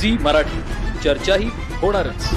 Zee Marathi. चर्चाही होणारच.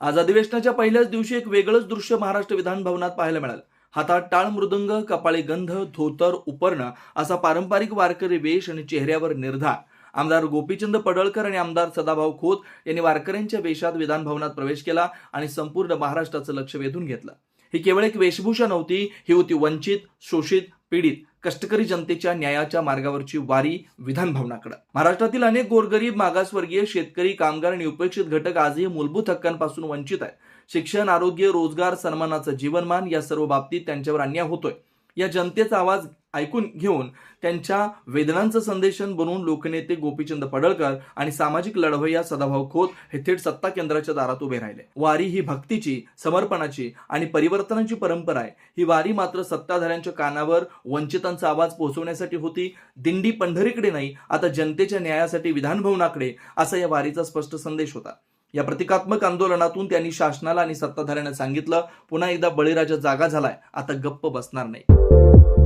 आज अधिवेशनाच्या पहिल्याच दिवशी एक वेगळंच दृश्य महाराष्ट्र विधान भवनात पाहायला मिळालं. हातात टाळ मृदंग कपाळी गंध धोतर उपर्ण असा पारंपरिक वारकरी वेश आणि चेहऱ्यावर निर्धार. आमदार गोपीचंद पडळकर आणि आमदार सदाभाऊ खोत यांनी वारकऱ्यांच्या वेशात विधान भवनात प्रवेश केला आणि संपूर्ण महाराष्ट्राचं लक्ष वेधून घेतलं. ही केवळ एक वेशभूषा नव्हती ही होती वंचित शोषित पीडित. कष्टकरी जनतेच्या न्यायाच्या मार्गावरची वारी विधान भवनाकडे. महाराष्ट्रातील अनेक गोरगरीब मागासवर्गीय शेतकरी कामगार आणि उपेक्षित घटक आजही मूलभूत हक्कांपासून वंचित आहेत. शिक्षण आरोग्य रोजगार सन्मानाचं जीवनमान या सर्व बाबतीत त्यांच्यावर अन्याय होतोय. या जनतेचा आवाज ऐकून घेऊन त्यांच्या वेदनांचं संदेशन बनवून लोकनेते गोपीचंद पडळकर आणि सामाजिक लढवय्या सदाभाऊ खोत हे थेट सत्ता केंद्राच्या दारात उभे राहिले. वारी ही भक्तीची समर्पणाची आणि परिवर्तनाची परंपरा आहे. ही वारी मात्र सत्ताधाऱ्यांच्या कानावर वंचितांचा आवाज पोहोचवण्यासाठी होती. दिंडी पंढरीकडे नाही आता जनतेच्या न्यायासाठी विधानभवनाकडे असा या वारीचा स्पष्ट संदेश होता. या प्रतिकात्मक आंदोलनातून त्यांनी शासनाला आणि सत्ताधाऱ्यांना सांगितलं पुन्हा एकदा बळीराजा जागा झालाय आता गप्प बसणार नाही. thank you